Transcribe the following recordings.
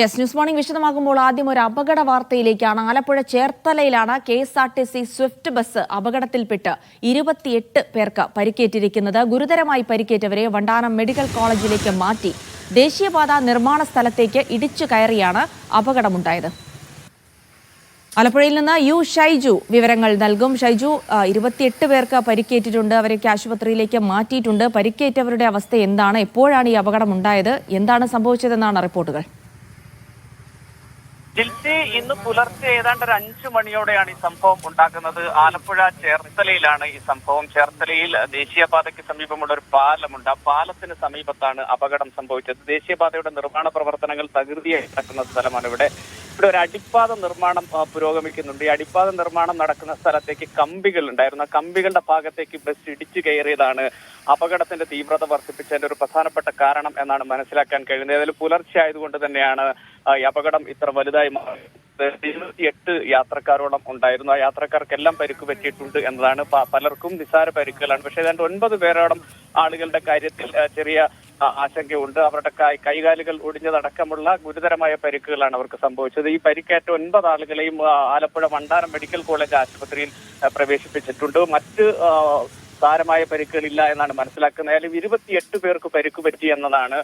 Yes news morning വിശദമാകുമ്പോൾ ആദ്യം ഒരു അപകട വാർത്തയിലേക്കാണ്. Alappuzha ചേർത്തലയിലാണ് K S R T C swift bus അപകടത്തിൽപ്പെട്ട് ഇരുപത്തിയെട്ട് പേർക്ക് പരിക്കേറ്റിരിക്കുന്നത്. ഗുരുതരമായി പരിക്കേറ്റവരെ വണ്ടാനം മെഡിക്കൽ കോളേജിലേക്ക് മാറ്റി. ദേശീയപാത നിർമ്മാണ സ്ഥലത്തേക്ക് ഇടിച്ചു കയറിയാണ് അപകടമുണ്ടായത്. ആലപ്പുഴയിൽ നിന്ന് യു ഷൈജു വിവരങ്ങൾ നൽകും. ഷൈജു ഇരുപത്തിയെട്ട് പേർക്ക് പരിക്കേറ്റിട്ടുണ്ട്. അവരൊക്കെ ആശുപത്രിയിലേക്ക് മാറ്റിയിട്ടുണ്ട്. പരിക്കേറ്റവരുടെ അവസ്ഥ എന്താണ്? എപ്പോഴാണ് ഈ അപകടം ഉണ്ടായത് എന്താണ് സംഭവിച്ചതെന്നാണ് റിപ്പോർട്ടുകൾ. ജിൽസി ഇന്ന് പുലർച്ചെ ഏതാണ്ട് ഒരു അഞ്ചു മണിയോടെയാണ് ഈ സംഭവം ഉണ്ടാക്കുന്നത്. ആലപ്പുഴ ചേർത്തലയിലാണ് ഈ സംഭവം. ചേർത്തലയിൽ ദേശീയപാതയ്ക്ക് സമീപമുള്ള ഒരു പാലമുണ്ട്. ആ പാലത്തിന് സമീപത്താണ് അപകടം സംഭവിച്ചത്. ദേശീയപാതയുടെ നിർമ്മാണ പ്രവർത്തനങ്ങൾ തകൃതിയായി നടക്കുന്ന സ്ഥലമാണ് ഇവിടെ. ഇവിടെ ഒരു അടിപ്പാത നിർമ്മാണം പുരോഗമിക്കുന്നുണ്ട്. ഈ അടിപ്പാത നിർമ്മാണം നടക്കുന്ന സ്ഥലത്തേക്ക് കമ്പികൾ ഉണ്ടായിരുന്നു. ആ കമ്പികളുടെ ഭാഗത്തേക്ക് ബസ് ഇടിച്ചു കയറിയതാണ്. അപകടത്തിന്റെ തീവ്രത വർദ്ധിപ്പിച്ചതിന്റെ ഒരു പ്രധാനപ്പെട്ട കാരണം എന്നാണ് മനസ്സിലാക്കാൻ കഴിയുന്നത്. ഏതായാലും പുലർച്ചെ ആയതുകൊണ്ട് തന്നെയാണ് ഈ അപകടം ഇത്ര വലുതായി ഇരുപത്തിയെട്ട് യാത്രക്കാരോളം ഉണ്ടായിരുന്നു. ആ യാത്രക്കാർക്കെല്ലാം പരിക്ക് പറ്റിയിട്ടുണ്ട് എന്നതാണ് പലർക്കും നിസ്സാര പരിക്കുകളാണ്. പക്ഷേ ഏതാണ്ട് ഒൻപത് പേരോളം ആളുകളുടെ കാര്യത്തിൽ ചെറിയ ആശങ്കയുണ്ട്. അവരുടെ കൈകാലുകൾ ഒടിഞ്ഞതടക്കമുള്ള ഗുരുതരമായ പരിക്കുകളാണ് അവർക്ക് സംഭവിച്ചത്. ഈ പരിക്കേറ്റ ഒൻപത് ആളുകളെയും ആലപ്പുഴ വണ്ടാനം മെഡിക്കൽ കോളേജ് ആശുപത്രിയിൽ പ്രവേശിപ്പിച്ചിട്ടുണ്ട്. മറ്റ് സാരമായ പരിക്കുകളില്ല എന്നാണ് മനസ്സിലാക്കുന്നത്. ഏതായാലും ഇരുപത്തിയെട്ട് പേർക്ക് പരിക്ക് പറ്റി എന്നതാണ്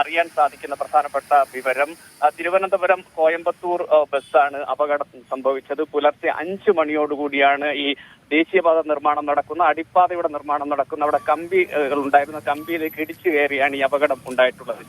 അറിയാൻ സാധിക്കുന്ന പ്രധാനപ്പെട്ട വിവരം. തിരുവനന്തപുരം കോയമ്പത്തൂർ ബസ്സാണ് അപകടം സംഭവിച്ചത്. പുലർച്ചെ അഞ്ചു മണിയോടുകൂടിയാണ് ഈ ദേശീയപാത നിർമ്മാണം നടക്കുന്ന അടിപ്പാതയുടെ നിർമ്മാണം നടക്കുന്ന അവിടെ കമ്പികൾ ഉണ്ടായിരുന്ന കമ്പിയിലേക്ക് ഇടിച്ചു കയറിയാണ് ഈ അപകടം ഉണ്ടായിട്ടുള്ളത്.